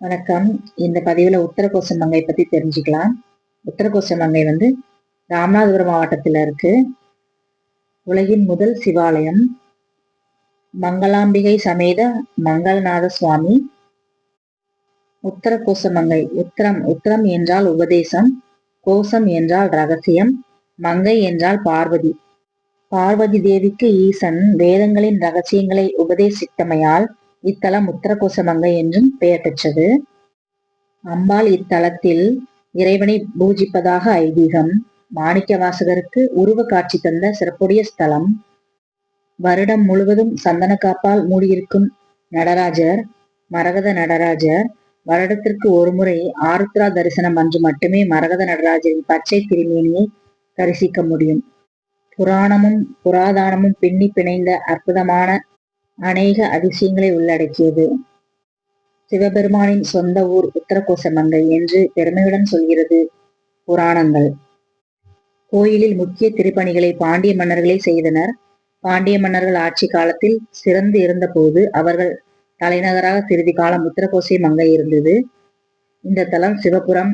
வணக்கம். இந்த பதிவில் உத்தரகோசமங்கை பற்றி தெரிஞ்சுக்கலாம். உத்தரகோசமங்கை வந்து ராமநாதபுரம் மாவட்டத்தில் இருக்கு. உலகின் முதல் சிவாலயம். மங்களாம்பிகை சமேத மங்களநாத சுவாமி. உத்தரகோசமங்கை உத்தரம் உத்தரம் என்றால் உபதேசம் கோசம் என்றால் ரகசியம் மங்கை என்றால் பார்வதி. பார்வதி தேவிக்கு ஈசன் வேதங்களின் ரகசியங்களை உபதேசித்தமையால் இத்தலம் உத்தரகோசமங்கை என்றும் பெயர் பெற்றது. அம்பாள் இத்தலத்தில் இறைவனை பூஜிப்பதாக ஐதீகம். மாணிக்க வாசகருக்கு உருவ காட்சி தந்த சிறப்புடைய ஸ்தலம். வருடம் முழுவதும் சந்தன காப்பால் மூடியிருக்கும் நடராஜர் மரகத நடராஜர் வருடத்திற்கு ஒரு முறை ஆருத்ரா தரிசனம் அன்று மட்டுமே மரகத நடராஜரின் பச்சை திருமேனியை தரிசிக்க முடியும். புராணமும் புராதானமும் பின்னி பிணைந்த அற்புதமான அநேக அதிசயங்களை உள்ளடக்கியது. சிவபெருமானின் சொந்த ஊர் உத்தரகோசமங்கை என்று பெருமையுடன் சொல்கிறது புராணங்கள். கோயிலில் முக்கிய திருப்பணிகளை பாண்டிய மன்னர்களே செய்தனர். பாண்டிய மன்னர்கள் ஆட்சி காலத்தில் சிறந்து இருந்தபோது அவர்கள் தலைநகராக சிறிது காலம் உத்தரகோசை மங்கை இருந்தது. இந்த தலம் சிவபுரம்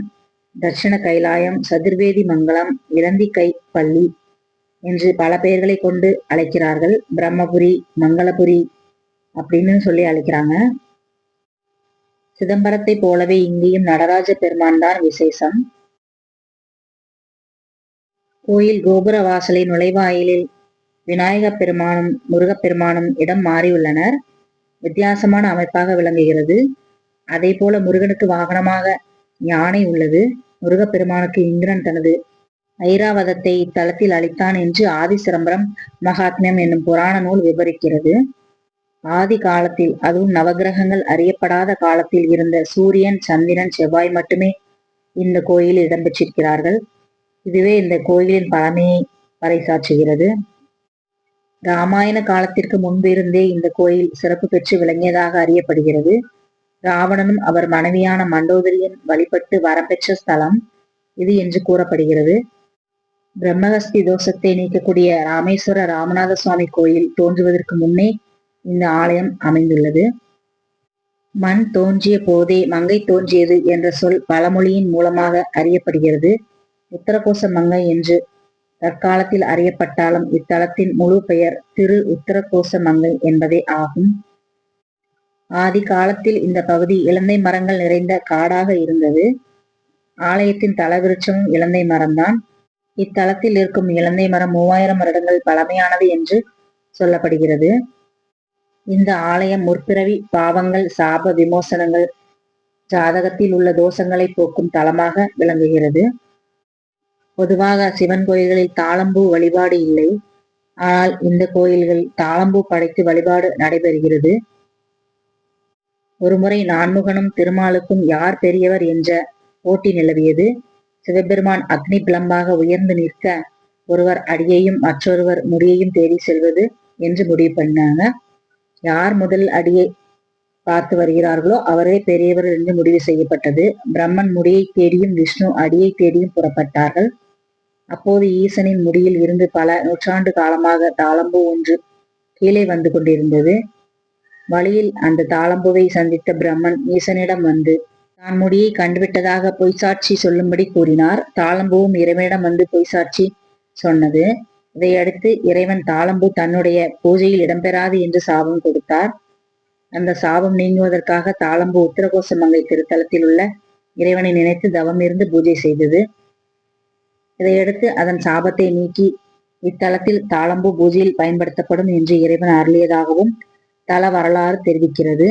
தட்சிண கைலாயம் சதுர்வேதி மங்கலம் இளந்தி பள்ளி என்று பல பெயர்களை கொண்டு அழைக்கிறார்கள். பிரம்மபுரி மங்களபுரி அப்படின்னு சொல்லி அழைக்கிறாங்க. சிதம்பரத்தை போலவே இங்கேயும் நடராஜ பெருமான் தான் விசேஷம். கோயில் கோபுர வாசலை நுழைவாயிலில் விநாயக பெருமானும் முருகப்பெருமானும் இடம் மாறியுள்ளனர். வித்தியாசமான அமைப்பாக விளங்குகிறது. அதே போல முருகனுக்கு வாகனமாக யானை உள்ளது. முருகப்பெருமானுக்கு இந்திரன் தனது ஐராவதத்தை இத்தலத்தில் அளித்தான் என்று ஆதிசிரம்பரம் மகாத்மியம் என்னும் புராண நூல் விவரிக்கிறது ஆதி காலத்தில் அதுவும் நவகிரகங்கள் அறியப்படாத காலத்தில் இருந்த சூரியன் சந்திரன் செவ்வாய் மட்டுமே இந்த கோயிலில் இடம்பெற்றிருக்கிறார்கள். இதுவே இந்த கோயிலின் பழமையை பறைசாற்றுகிறது ராமாயண காலத்திற்கு முன்பிருந்தே இந்த கோயில் சிறப்பு பெற்று விளங்கியதாக அறியப்படுகிறது. ராவணனும் அவர் மனைவியான மண்டோதரியின் வழிபட்டு வரம்பெற்ற ஸ்தலம் இது என்று கூறப்படுகிறது. பிரம்மஹஸ்தி தோஷத்தை நீக்கக்கூடிய ராமேஸ்வர ராமநாத சுவாமி கோயில் தோன்றுவதற்கு முன்னே இந்த ஆலயம் அமைந்துள்ளது. மண் தோன்றிய போதே மங்கை தோன்றியது என்ற சொல் பழமொழியின் மூலமாக அறியப்படுகிறது. உத்தரகோச மங்கை என்று தற்காலத்தில் அறியப்பட்டாலும் இத்தலத்தின் முழு பெயர் திரு உத்தரகோச மங்கை என்பதே ஆகும். ஆதி காலத்தில் இந்த பகுதி இலந்தை மரங்கள் நிறைந்த காடாக இருந்தது. ஆலயத்தின் தலவிருட்சமும் இலந்தை மரம்தான். இத்தலத்தில் இருக்கும் இலந்தை மரம் மூவாயிரம் வருடங்கள் பழமையானது என்று சொல்லப்படுகிறது. இந்த ஆலயம் முற்பிறவி பாவங்கள் சாப விமோசனங்கள் ஜாதகத்தில் உள்ள தோஷங்களை போக்கும் தலமாக விளங்குகிறது. பொதுவாக சிவன் கோயில்களில் தாளம்பூ வழிபாடு இல்லை. ஆனால் இந்த கோயில்கள் தாளம்பூ படைத்து வழிபாடு நடைபெறுகிறது. ஒருமுறை நான்முகனும் திருமாலுக்கும் யார் பெரியவர் என்ற போட்டி நிலவியது. சிவபெருமான் அக்னி பிளம்பாக உயர்ந்து நிற்க ஒருவர் அடியையும் மற்றொருவர் முடியையும் தேடி செல்வது என்று முடிவு பண்ணாங்க. யார் முதல் அடியை பார்த்து வருகிறார்களோ அவரே பெரியவர் என்று முடிவு செய்யப்பட்டது. பிரம்மன் முடியை தேடியும் விஷ்ணு அடியை தேடியும் புறப்பட்டார்கள். அப்போது ஈசனின் முடியில் இருந்து பல நூற்றாண்டு காலமாக தாளம்பு ஒன்று கீழே வந்து கொண்டிருந்தது. வழியில் அந்த தாளம்புவை சந்தித்த பிரம்மன் ஈசனிடம் வந்து தான் முடியை கண்டுவிட்டதாக பொய்சாட்சி சொல்லும்படி கூறினார். தாளம்பூவும் இறைவனிடம் வந்து பொய்சாட்சி சொன்னது. இதையடுத்து இறைவன் தாளம்பூ தன்னுடைய பூஜையில் இடம்பெறாது என்று சாபம் கொடுத்தார். அந்த சாபம் நீங்குவதற்காக தாளம்பூ உத்தரகோசமங்கை திருத்தலத்தில் உள்ள இறைவனை நினைத்து தவம் இருந்து பூஜை செய்தது. இதையடுத்து அதன் சாபத்தை நீக்கி இத்தலத்தில் தாளம்பூ பூஜையில் பயன்படுத்தப்படும் என்று இறைவன் அருளியதாகவும் தல வரலாறு தெரிவிக்கிறது.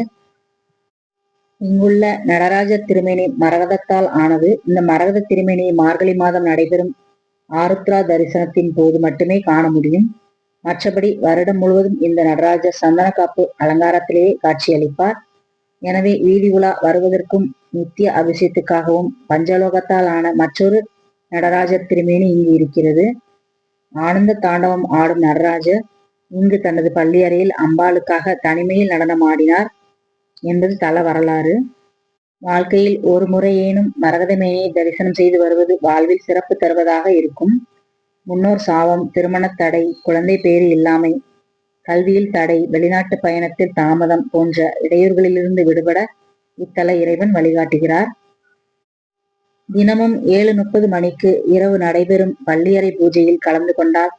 இங்குள்ள நடராஜர் திருமேனி மரகதத்தால் ஆனது இந்த மரகத திருமேனியை மார்கழி மாதம் நடைபெறும் ஆருத்ரா தரிசனத்தின் போது மட்டுமே காண முடியும். மற்றபடி வருடம் முழுவதும் இந்த நடராஜர் சந்தன காப்பு அலங்காரத்திலேயே காட்சியளிப்பார். எனவே வீதி உலா வருவதற்கும் நித்திய அபிஷேகத்துக்காகவும் பஞ்சலோகத்தால் ஆன மற்றொரு நடராஜர் திருமேனி இங்கு இருக்கிறது. ஆனந்த தாண்டவம் ஆடும் நடராஜர் இங்கு தனது பள்ளி அறையில் அம்பாளுக்காக தனிமையில் நடனம் ஆடினார். என்பது தல வரலாறு. வாழ்க்கையில் ஒரு முறையேனும் மரகதமேனியை தரிசனம் செய்து வருவது வாழ்வில் சிறப்பு தருவதாக இருக்கும். முன்னோர் சாபம் திருமண தடை குழந்தை பேறு இல்லாமை கல்வியில் தடை வெளிநாட்டு பயணத்தில் தாமதம் போன்ற இடையூறுகளிலிருந்து விடுபட இத்தல இறைவன் வழிகாட்டுகிறார். தினமும் ஏழு முப்பது மணிக்கு இரவு நடைபெறும் பள்ளியறை பூஜையில் கலந்து கொண்டால்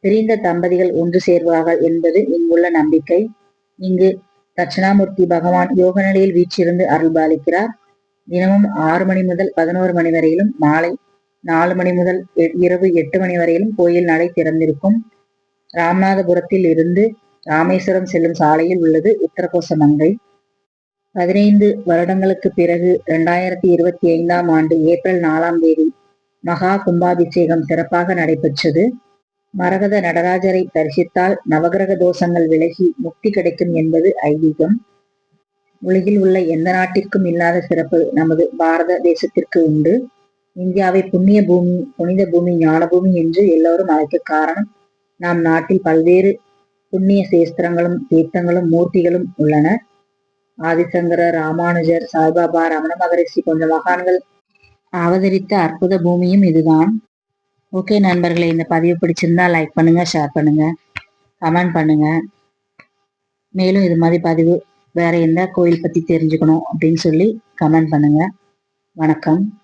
பிரிந்த தம்பதிகள் ஒன்று சேர்வார்கள் என்பது இங்குள்ள நம்பிக்கை. இங்கு தட்சிணாமூர்த்தி பகவான் யோக நிலையில் அருள் பாளிக்கிறார் தினமும் ஆறு மணி முதல் பதினோரு மணி வரையிலும் மாலை நாலு மணி முதல் இரவு எட்டு மணி வரையிலும் கோயில் நடை திறந்திருக்கும். ராமநாதபுரத்தில் இருந்து ராமேஸ்வரம் செல்லும் சாலையில் உள்ளது உத்தரகோச மங்கை. பதினைந்து வருடங்களுக்கு பிறகு இரண்டாயிரத்தி இருபத்தி ஐந்தாம் ஆண்டு ஏப்ரல் நாலாம் தேதி மகா கும்பாபிஷேகம் சிறப்பாக நடைபெற்றது. மரகத நடராஜரை தரிசித்தால் நவகிரக தோஷங்கள் விலகி முக்தி கிடைக்கும் என்பது ஐதீகம். உலகில் உள்ள எந்த நாட்டிற்கும் இல்லாத சிறப்பு நமது பாரத தேசத்திற்கு உண்டு. இந்தியாவை புண்ணிய பூமி புனித பூமி ஞான பூமி என்று எல்லோரும் அழைக்க காரணம் நம் நாட்டில் பல்வேறு புண்ணிய சேஸ்திரங்களும் தீர்த்தங்களும் மூர்த்திகளும் உள்ளன. ஆதிசங்கர ராமானுஜர் சாய்பாபா ரமண மகரிஷி போன்ற மகான்கள் அவதரித்த அற்புத பூமியும் இதுதான். ஓகே நண்பர்களே இந்த பதிவு பிடிச்சிருந்தா லைக் பண்ணுங்க ஷேர் பண்ணுங்க கமெண்ட் பண்ணுங்க. மேலும் இது மாதிரி பதிவு வேற எந்த கோயில் பத்தி தெரிஞ்சுக்கணும் அப்படின்னு சொல்லி கமெண்ட் பண்ணுங்க. வணக்கம்.